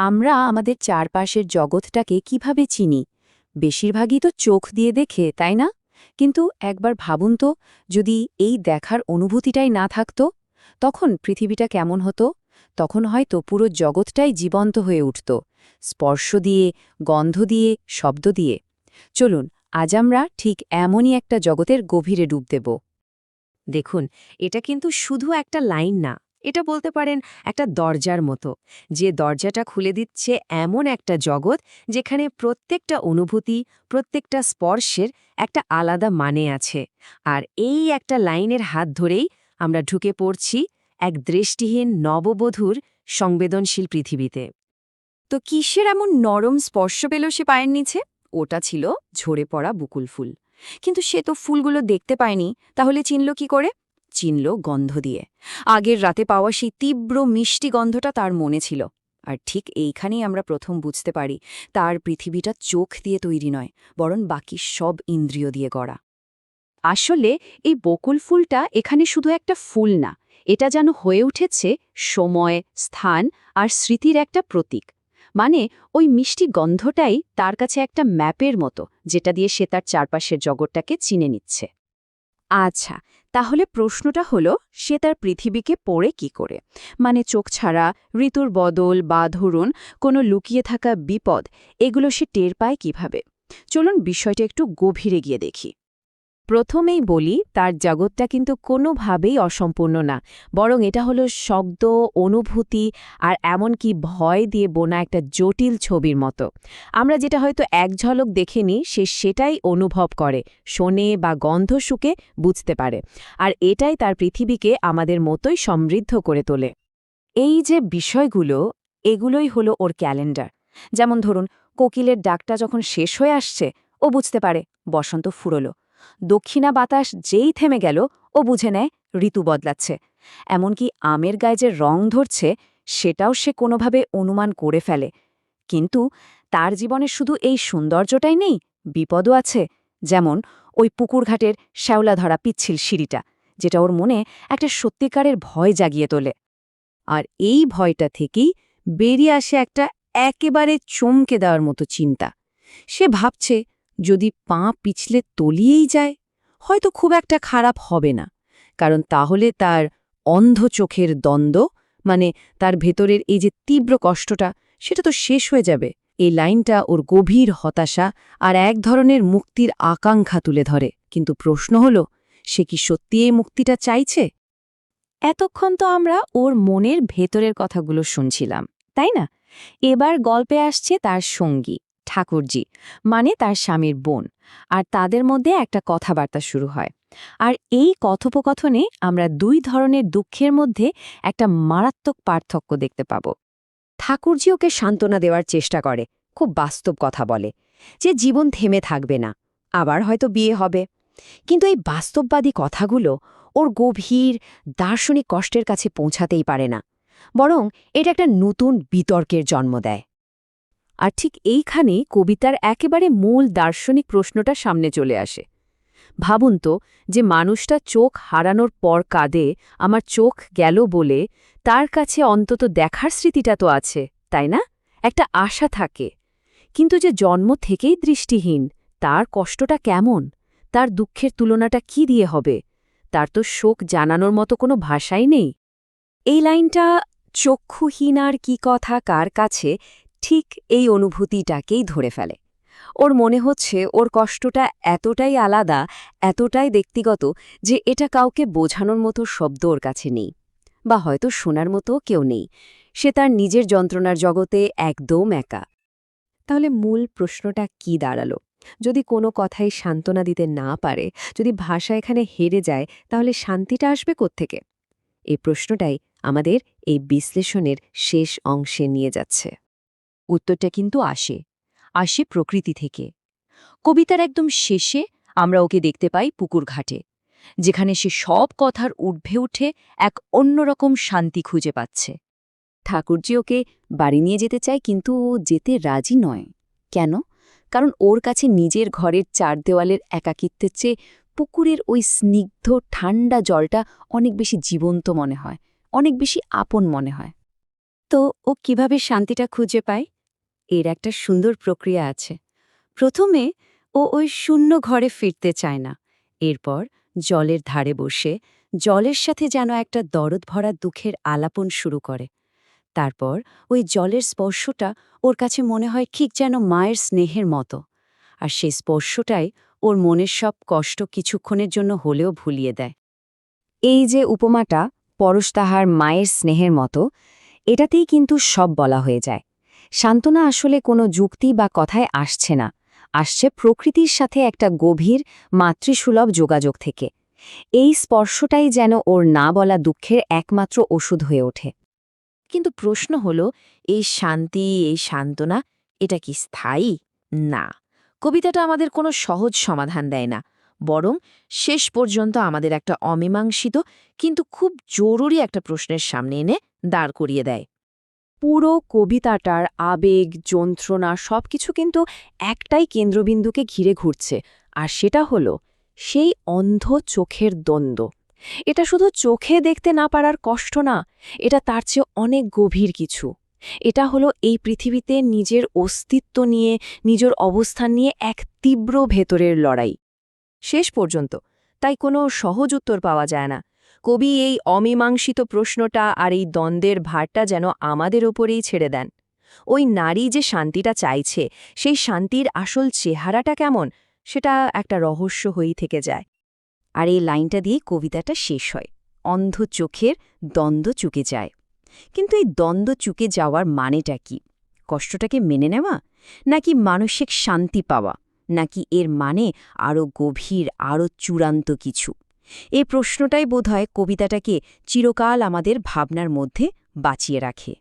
আমরা আমাদের চারপাশের জগৎটাকে কীভাবে চিনি? বেশিরভাগই তো চোখ দিয়ে দেখে, তাই না? কিন্তু একবার ভাবুন তো, যদি এই দেখার অনুভূতিটাই না থাকতো, তখন পৃথিবীটা কেমন হতো? তখন হয়তো পুরো জগৎটাই জীবন্ত হয়ে উঠত, স্পর্শ দিয়ে, গন্ধ দিয়ে, শব্দ দিয়ে। চলুন, আজ আমরা ঠিক এমনই একটা জগতের গভীরে ডুব দেব। দেখুন, এটা কিন্তু শুধু একটা লাইন না। এটা বলতে পারেন একটা দরজার মতো। যে দরজাটা খুলে দিচ্ছে এমন একটা জগৎ যেখানে প্রত্যেকটা অনুভূতি, প্রত্যেকটা স্পর্শের একটা আলাদা মানে আছে। আর এই একটা লাইনের হাত ধরেই আমরা ঢুকে পড়ছি এক দৃষ্টিহীন নববধূর সংবেদনশীল পৃথিবীতে। তো কিসের এমন নরম স্পর্শ পেল সে পায়ের নিচে? ওটা ছিল ঝরে পড়া বুকুল ফুল। কিন্তু সে তো ফুলগুলো দেখতে পায়নি, তাহলে চিনল কি করে? চিনল গন্ধ দিয়ে। আগের রাতে পাওয়া সেই তীব্র মিষ্টি গন্ধটা তার মনে ছিল। আর ঠিক এইখানেই আমরা প্রথম বুঝতে পারি, তার পৃথিবীটা চোখ দিয়ে তৈরি নয়, বরং বাকি সব ইন্দ্রিয় দিয়ে গড়া। আসলে এই বকুল ফুলটা এখানে শুধু একটা ফুল না, এটা যেন হয়ে উঠেছে সময়, স্থান আর স্মৃতির একটা প্রতীক। মানে ওই মিষ্টি গন্ধটাই তার কাছে একটা ম্যাপের মতো, যেটা দিয়ে সে তার চারপাশের জগৎটাকে চিনে নিচ্ছে। আচ্ছা তাহলে প্রশ্নটা হলো, সে তার পৃথিবীকে পড়ে কি করে? মানে চোখ ছাড়া, ঋতুর বদল বা ধরুন কোনো লুকিয়ে থাকা বিপদ, এগুলো সে টের পায় কীভাবে? চলুন বিষয়টা একটু গভীরে গিয়ে দেখি। প্রথমেই বলি, তার জগৎটা কিন্তু কোনোভাবেই অসম্পূর্ণ না। বরং এটা হলো শব্দ, অনুভূতি আর এমনকি ভয় দিয়ে বোনা একটা জটিল ছবির মতো। আমরা যেটা হয়তো এক ঝলক দেখেনি সে সেটাই অনুভব করে, শোনে বা গন্ধ শুকে বুঝতে পারে। আর এটাই তার পৃথিবীকে আমাদের মতোই সমৃদ্ধ করে তোলে। এই যে বিষয়গুলো, এগুলোই হলো ওর ক্যালেন্ডার। যেমন ধরুন, কোকিলের ডাকটা যখন শেষ হয়ে আসছে, ও বুঝতে পারে, বসন্ত ফুরলো। দক্ষিণা বাতাস যেই থেমে গেল, ও বুঝে নেয় ঋতু বদলাচ্ছে। এমনকি আমের গায়ে যে রং ধরছে, সেটাও সে কোনোভাবে অনুমান করে ফেলে। কিন্তু তার জীবনে শুধু এই সৌন্দর্যটাই নেই, বিপদও আছে। যেমন ওই পুকুরঘাটের শ্যাওলা ধরা পিচ্ছিল সিঁড়িটা, যেটা ওর মনে একটা সত্যিকারের ভয় জাগিয়ে তোলে। আর এই ভয়টা থেকেই বেরিয়ে আসে একটা একেবারে চমকে দেওয়ার মতো চিন্তা। সে ভাবছে যদি পা পিছলে তলিয়েই যায়, হয়তো খুব একটা খারাপ হবে না, কারণ তাহলে তার অন্ধ চোখের দ্বন্দ্ব মানে তার ভেতরের এই যে তীব্র কষ্টটা, সেটা তো শেষ হয়ে যাবে। এই লাইনটা ওর গভীর হতাশা আর এক ধরনের মুক্তির আকাঙ্ক্ষা তুলে ধরে। কিন্তু প্রশ্ন হল, সে কি সত্যি এই মুক্তিটা চাইছে? এতক্ষণ তো আমরা ওর মনের ভেতরের কথাগুলো শুনছিলাম, তাই না? এবার গল্পে আসছে তার সঙ্গী। ঠাকুরজি মানে তার স্বামীর বোন। আর তাদের মধ্যে একটা কথাবার্তা শুরু হয়। আর এই কথোপকথনে আমরা দুই ধরনের দুঃখের মধ্যে একটা মারাত্মক পার্থক্য দেখতে পাব। ঠাকুরজি ওকে সান্ত্বনা দেওয়ার চেষ্টা করে, খুব বাস্তব কথা বলে, যে জীবন থেমে থাকবে না, আবার হয়তো বিয়ে হবে। কিন্তু এই বাস্তববাদী কথাগুলো ওর গভীর, দার্শনিক কষ্টের কাছে পৌঁছাতেই পারে না। বরং এটা একটা নতুন বিতর্কের জন্ম দেয়। আর ঠিক এইখানেই কবিতার একেবারে মূল দার্শনিক প্রশ্নটা সামনে চলে আসে। ভাবুন তো যে মানুষটা চোখ হারানোর পর কাঁদে, আমার চোখ গেল বলে তার কাছে অন্তত দেখার স্মৃতিটা তো আছে, তাই না? একটা আশা থাকে। কিন্তু যে জন্ম থেকেই দৃষ্টিহীন, তার কষ্টটা কেমন? তার দুঃখের তুলনাটা কি দিয়ে হবে? তার তো শোক জানানোর মতো কোনো ভাষাই নেই। এই লাইনটা চক্ষুহীন আর কি কথা কার কাছে ঠিক এই অনুভূতিটাকেই ধরে ফেলে। ওর মনে হচ্ছে ওর কষ্টটা এতটাই আলাদা, এতটাই ব্যক্তিগত যে এটা কাউকে বোঝানোর মতো শব্দ ওর কাছে নেই বা হয়তো শোনার মতো কেউ নেই। সে তার নিজের যন্ত্রণার জগতে একদম একা। তাহলে মূল প্রশ্নটা কি দাঁড়াল? যদি কোনো কথাই সান্ত্বনা দিতে না পারে, যদি ভাষা এখানে হেরে যায়, তাহলে শান্তিটা আসবে কোত্থেকে? এই প্রশ্নটাই আমাদের এই বিশ্লেষণের শেষ অংশে নিয়ে যাচ্ছে। উত্তরটা কিন্তু আসে আসে প্রকৃতি থেকে। কবিতার একদম শেষে আমরা ওকে দেখতে পাই পুকুর ঘাটে, যেখানে সে সব কথার ঊর্ধ্বে উঠে এক অন্যরকম শান্তি খুঁজে পাচ্ছে। ঠাকুরজি ওকে বাড়ি নিয়ে যেতে চায় কিন্তু ও যেতে রাজি নয়। কেন? কারণ ওর কাছে নিজের ঘরের চার দেওয়ালের একাকিত্বের চেয়ে পুকুরের ওই স্নিগ্ধ ঠান্ডা জলটা অনেক বেশি জীবন্ত মনে হয়, অনেক বেশি আপন মনে হয়। তো ও কীভাবে শান্তিটা খুঁজে পায়? এর একটা সুন্দর প্রক্রিয়া আছে। প্রথমে ও ওই শূন্য ঘরে ফিরতে চায় না। এরপর জলের ধারে বসে জলের সাথে যেন একটা দরদ ভরা দুঃখের আলাপন শুরু করে। তারপর ওই জলের স্পর্শটা ওর কাছে মনে হয় ঠিক যেন মায়ের স্নেহের মতো। আর সেই স্পর্শটাই ওর মনের সব কষ্ট কিছুক্ষণের জন্য হলেও ভুলিয়ে দেয়। এই যে উপমাটা পরশ তাহার মায়ের স্নেহের মতো, এটাতেই কিন্তু সব বলা হয়ে যায়। সান্ত্বনা আসলে কোনো যুক্তি বা কথায় আসছে না, আসছে প্রকৃতির সাথে একটা গভীর, মাতৃসুলভ যোগাযোগ থেকে। এই স্পর্শটাই যেন ওর না বলা দুঃখের একমাত্র ওষুধ হয়ে ওঠে। কিন্তু প্রশ্ন হল, এই শান্তি, এই সান্ত্বনা, এটা কি স্থায়ী? না। কবিতাটা আমাদের কোনো সহজ সমাধান দেয় না, বরং শেষ পর্যন্ত আমাদের একটা অমীমাংসিত, কিন্তু খুব জরুরি একটা প্রশ্নের সামনে এনে দাঁড় করিয়ে দেয়। পুরো কবিতাটার আবেগ, যন্ত্রণা সবকিছু কিন্তু একটাই কেন্দ্রবিন্দুকে ঘিরে ঘুরছে, আর সেটা হলো সেই অন্ধ চোখের দ্বন্দ্ব। এটা শুধু চোখে দেখতে না পারার কষ্ট না, এটা তার চেয়ে অনেক গভীর কিছু। এটা হলো এই পৃথিবীতে নিজের অস্তিত্ব নিয়ে, নিজের অবস্থান নিয়ে এক তীব্র ভেতরের লড়াই। শেষ পর্যন্ত, তাই কোনো সহজ উত্তর পাওয়া যায় না। কবি এই অমীমাংসিত প্রশ্নটা আর এই দ্বন্দ্বের ভারটা যেন আমাদের ওপরেই ছেড়ে দেন। ওই নারী যে শান্তিটা চাইছে, সেই শান্তির আসল চেহারাটা কেমন, সেটা একটা রহস্য হয়েই থেকে যায়। আর এই লাইনটা দিয়ে কবিতাটা শেষ হয়। অন্ধ চোখের দ্বন্দ্ব চুকে যায়। কিন্তু এই দ্বন্দ্ব চুকে যাওয়ার মানেটা কি? কষ্টটাকে মেনে নেওয়া? নাকি মানসিক শান্তি পাওয়া? নাকি এর মানে আরও গভীর আরও চূড়ান্ত কিছু? এই প্রশ্নটাই বোধহয় কবিতাটাকে চিরকাল আমাদের ভাবনার মধ্যে বাঁচিয়ে রাখে।